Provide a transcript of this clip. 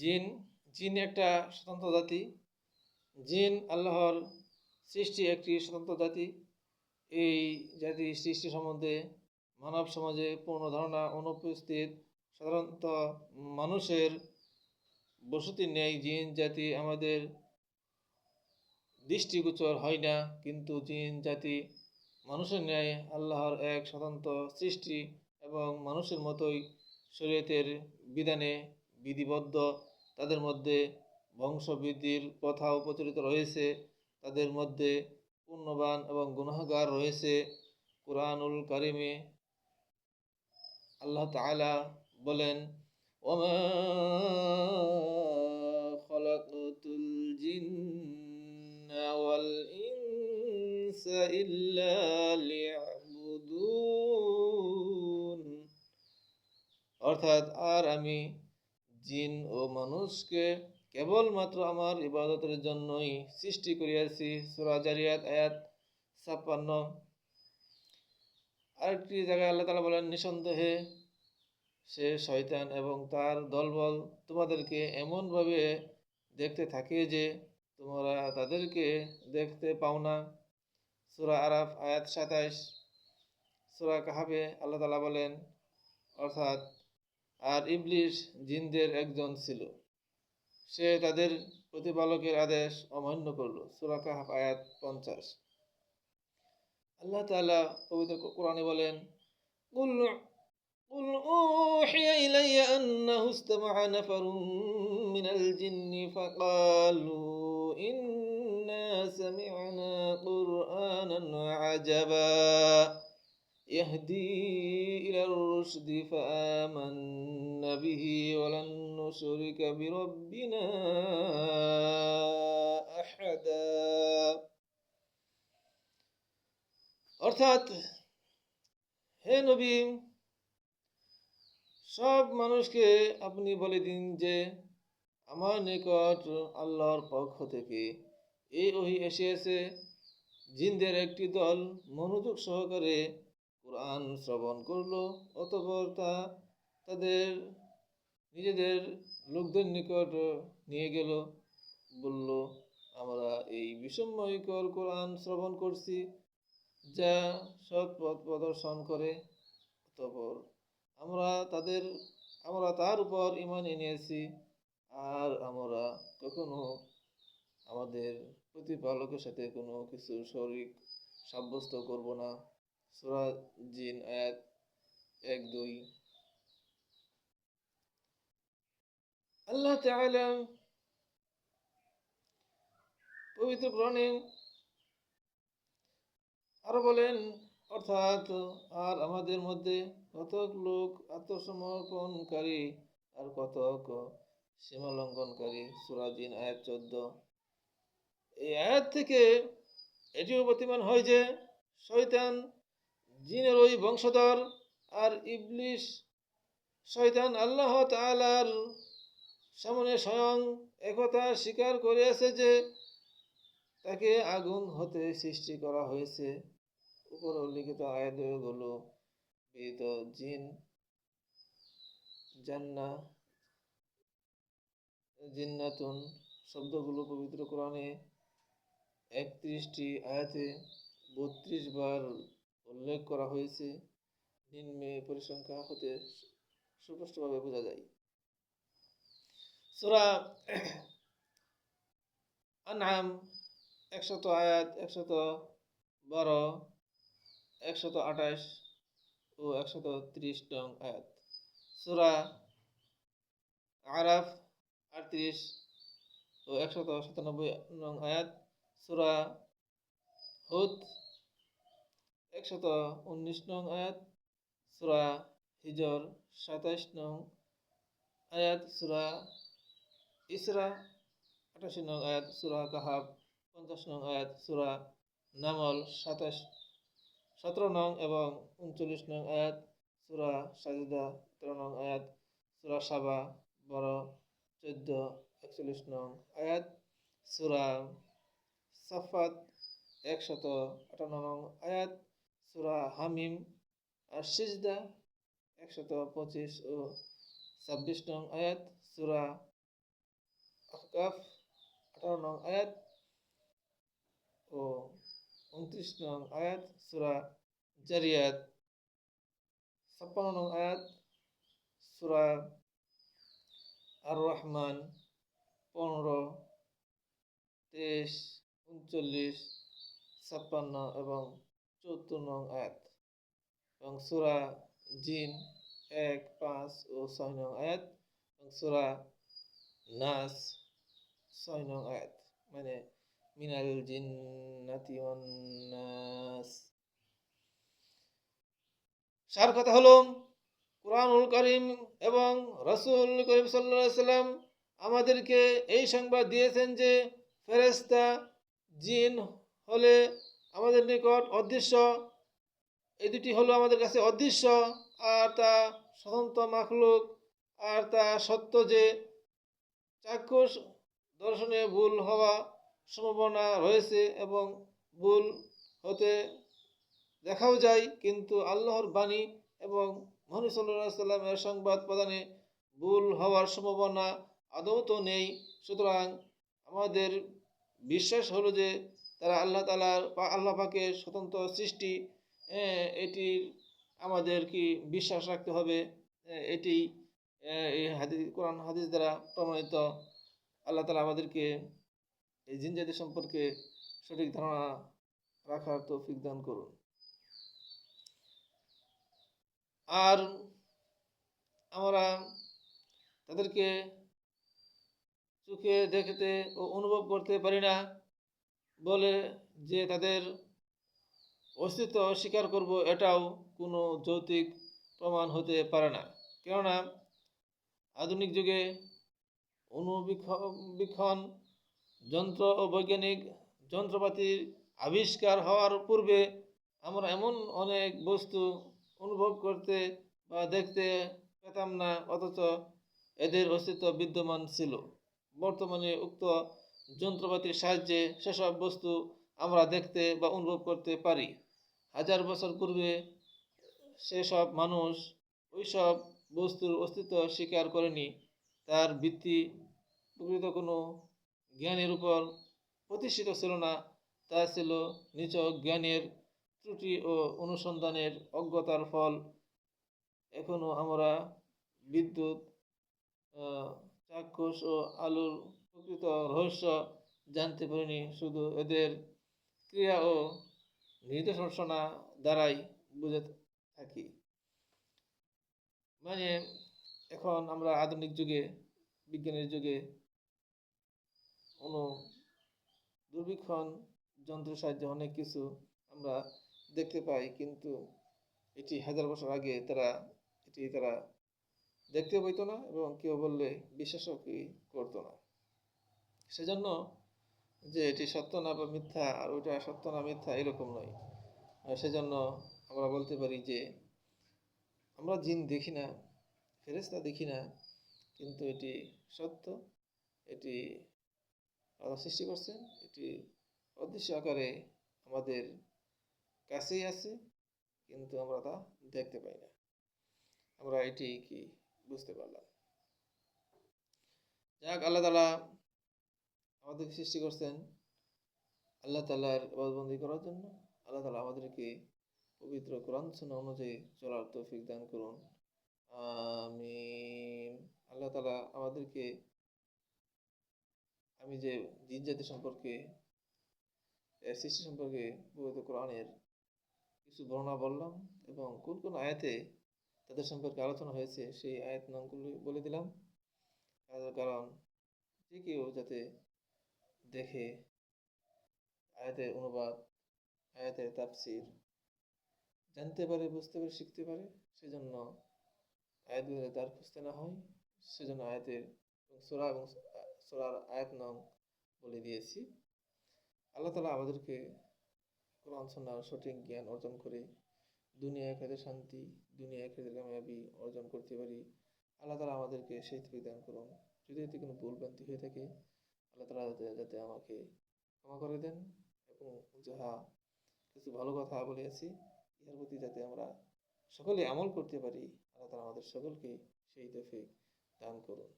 জিন জিন একটা স্বতন্ত্র জাতি। জিন আল্লাহর সৃষ্টি একটি স্বতন্ত্র জাতি। এই জাতি সৃষ্টি সম্বন্ধে মানব সমাজে পূর্ণ ধারণা, অনুপস্থিত সাধারণত মানুষের বসতি নেই। জিন জাতি আমাদের দৃষ্টিগোচর হয় না, কিন্তু জিন জাতি মানুষের ন্যায় আল্লাহর এক স্বতন্ত্র সৃষ্টি এবং মানুষের মতোই শরীয়তের বিধানে বিধিবদ্ধ তাদের মধ্যে বংশবৃদ্ধির প্রথাও প্রচলিত রয়েছে। তাদের মধ্যে পুণ্যবান এবং গুনাহগার রয়েছে। কোরআনুল কারিমে আল্লাহ তাআলা বলেন, ওমা অর্থাৎ আর আমি জিন ও মানুষকে কেবলমাত্র আমার ইবাদতের জন্যই সৃষ্টি করিয়াছি। সূরা জারিয়াত, আয়াত ছাপ্পান্ন। আরেকটি জায়গায় আল্লাহ তালা বলেন, নিঃসন্দেহে সে শয়তান এবং তার দলবল তোমাদেরকে এমনভাবে দেখতে থাকে যে তোমরা তাদেরকে দেখতে পাও না। সুরা আরাফ, আয়াত সাতাইশ। সুরা কাহাবে আল্লাহ তালা বলেন, অর্থাৎ আর ইবলিশ জিনদের একজন ছিল সে তাদের প্রতিপালকের আদেশ অমান্য করল সুরা কাহাব আয়াত পঞ্চাশ আল্লাহ তাআলা পবিত্র কোরআনে বলেন قل قل أوحي إلي أنه استمع نفر من الجن فقالوا إنا سمعنا قرآنا عجبا يهدي إلى الرشد فآمنا به ولن نشرك بربنا أحدا অর্থাৎ হে নবী সব মানুষকে আপনি বলে দিন যে আমার নিকট আল্লাহর পক্ষ থেকে এই ওহি এসেছে জিনদের একটি দল মনোযোগ সহকারে কোরআন শ্রবণ করল, অতপর তা তাদের নিজেদের লোকদের নিকট নিয়ে গেল। বলল, আমরা এই বিষময়কর কোরআন শ্রবণ করছি, যা সৎ পথ প্রদর্শন করে। অতপর আমরা তাদের, আমরা তার উপর ইমান এনেছি, আর আমরা কখনো আমাদের প্রতিপালকের সাথে কোনো কিছু শরিক সাব্যস্ত করব না। জিন আয়াত এক, দুই। আল্লাহ তাআলা পবিত্র কোরআনে আরও বলেন, অর্থাৎ আর আমাদের মধ্যে কতক লোক আত্মসমর্পণকারী আর কতক সীমা লঙ্ঘনকারী সুরাজিন আয়াত চোদ্দ। এই আয়াত থেকে এটিও প্রতিমান হয় যে, শয়তান জিনের ওই বংশধর আর ইবলিশ শয়তান আল্লাহ তালার সামনে স্বয়ং একথা স্বীকার করিয়াছে যে তাকে আগুন হতে সৃষ্টি করা হয়েছে। উপর উল্লিখিত আয়াতগুলো বিহিত জিন, জান্না, জিন্নাতুন শব্দগুলো পবিত্র কোরআনে একত্রিশটি আয়াতে বত্রিশ বার উল্লেখ করা হয়েছে নিম্নে পরিসংখ্যা হতে সুস্পষ্টভাবে বোঝা যায়। সুরা আনআম একশত আয়াত, একশত বারো, একশত আঠাশ ও একশত ত্রিশ নং আয়াত। সুরা আরাফ আটত্রিশ ও একশত সাতানব্বই নং আয়াত। সুরা হুদ একশত উনিশ নং আয়াত, সুরা হিজর, সাতাইশ নং আয়াত, সুরা ইসরা আঠাশি নং আয়াত, সুরা কাহাব পঞ্চাশ নং আয়াত, সুরা নামল, সাতাশ, সতেরো নং এবং উনচল্লিশ নং আয়াত, সুরা সাজিদা, তেরো নং আয়াত, সুরা সাবা বারো চোদ্দ, একচল্লিশ নং আয়াত, সুরা সাফাত, একশত আটান্ন নং আয়াত সুরা হামিম, আর সিজদা একশত পঁচিশ ও ছাব্বিশ নং আয়াত, সুরা কাফ আঠারো নং আয়াত ও উনত্রিশ নং আয়াত, সুরা জারিয়াত ছাপ্পান্ন নং আয়াত, সুরা আর রহমান পনেরো, তেইশ, উনচল্লিশ, ছাপ্পান্ন এবং চৌদ্দ নং আয়াত। এবং সুরা জিন এক, পাঁচ ও ছয় নং আয়াত। এবং সুরা নাস ছয় নং আয়াত। মানে মিনাল জিন্নাতি নাস। সার কথা হলো, কোরআনুল করিম এবং রসুল করিম সাল্লাহ সাল্লাম আমাদেরকে এই সংবাদ দিয়েছেন যে ফেরেস্তা জিন হলে আমাদের নিকট অদৃশ্য। এই দুটি হলো আমাদের কাছে অদৃশ্য আর তা স্বতন্ত্র মাখলুক আর তা সত্য যে চাক্ষুষ দর্শনে ভুল হওয়া সম্ভাবনা রয়েছে এবং ভুল হতে দেখাও যায়, কিন্তু আল্লাহর বাণী এবং সাল্লাহ সাল্লামের সংবাদ প্রদানে ভুল হওয়ার সম্ভাবনা আদৌ তো নেই। সুতরাং আমাদের বিশ্বাস হলো যে তারা আল্লাহ তালার আল্লাহ পাকের স্বতন্ত্র সৃষ্টি এটি আমাদের কি বিশ্বাস রাখতে হবে? এটি এই হাদিস, কোরআন হাদিস দ্বারা প্রমাণিত। আল্লাহ তালা আমাদেরকে এই জিনজাতি সম্পর্কে সঠিক ধারণা রাখার তৌফিক দান করুন। আর আমরা তাদেরকে চোখে দেখতে ও অনুভব করতে পারি না। বলে যে তাদের অস্তিত্ব অস্বীকার করব এটাও কোনো যৌতিক প্রমাণ হতে পারে না। কেননা আধুনিক যুগে অনুবীক্ষণ যন্ত্র ও বৈজ্ঞানিক যন্ত্রপাতির আবিষ্কার হওয়ার পূর্বে আমরা এমন অনেক বস্তু অনুভব করতে বা দেখতে পেতাম না, অথচ এদের অস্তিত্ব বিদ্যমান ছিল। বর্তমানে উক্ত যন্ত্রপাতির সাহায্যে সেসব বস্তু আমরা দেখতে বা অনুভব করতে পারি। হাজার বছর পূর্বে সেসব মানুষ ওইসব বস্তুর অস্তিত্ব স্বীকার করেনি। তার ভিত্তি প্রকৃত কোনো জ্ঞানের উপর প্রতিষ্ঠিত ছিল না। তা ছিল নিচক জ্ঞানের ত্রুটি ও অনুসন্ধানের অজ্ঞতার ফল। এখনও আমরা বিদ্যুৎ চাক্ষুষ ও আলুর প্রকৃত রহস্য জানতে পারিনি, শুধু এদের ক্রিয়া ও নির্দেশনা দ্বারাই বুঝে থাকি। মানে এখন আমরা আধুনিক যুগে, বিজ্ঞানের যুগে কোনো দুর্বীক্ষণ যন্ত্রের সাহায্যে অনেক কিছু আমরা দেখতে পাই, কিন্তু এটি হাজার বছর আগে তারা, এটি তারা দেখতে পাইতো না এবং কেউ বললে বিশ্বাসও কি করতো না। সেজন্য যে এটি সত্য না বা মিথ্যা আর ওইটা সত্য না মিথ্যা এরকম নয়। আর সেজন্য আমরা বলতে পারি যে আমরা জিন দেখি না ফেরেস্তা দেখি না, কিন্তু এটি সত্য, এটি আল্লাহ সৃষ্টি করছেন, এটি অদৃশ্য আকারে আমাদের কাছেই আছে, কিন্তু আমরা তা দেখতে পাই না। আমরা এটি কি বুঝতে পারলাম? যাক, আল্লাহ তালা আমাদের সৃষ্টি করছেন আল্লাহ তালার বন্দি করার জন্য। আল্লাহ তালা আমাদেরকে পবিত্র কোরআন সুন্নাহ অনুযায়ী চলার তৌফিক দান করুন। আমিন। আল্লাহ তালা আমাদেরকে, আমি যে জিন জাতি সম্পর্কে সৃষ্টি সম্পর্কে পবিত্র কোরআনের কিছু বর্ণনা বললাম এবং কোন কোন আয়াতে তাদের সম্পর্কে আলোচনা হয়েছে সেই আয়াত নামগুলি বলে দিলাম। কারণ যে কেউ যাতে দেখে আয়াতের অনুবাদ, আয়াতের তাফসির জানতে পারে, বুঝতে পারে, শিখতে পারে। সেজন্য আয়াতগুলো তার খুঁজতে না হয়। সেজন্য আয়াতের সোরা এবং সোরার আয়াত নাম বলে দিয়েছি। আল্লাহ তালা আমাদেরকে কোরআন সন্ন্যার সঠিক জ্ঞান অর্জন করে দুনিয়া খেতে শান্তি, দুনিয়া খেতে কামিয়াবি অর্জন করতে পারি। আল্লাহ তালা আমাদেরকে সেই থেকে দান করুন। যদি এতে কোনো ভুল ভ্রান্তি হয়ে থাকে আল্লাহ তালা যাতে আমাকে ক্ষমা করে দেন এবং যাহা কিছু ভালো কথা বলেছি ইহার প্রতি যাতে আমরা সকলে আমল করতে পারি, আল্লাহ তালা আমাদের সকলকে সেই তফিক দান করুন।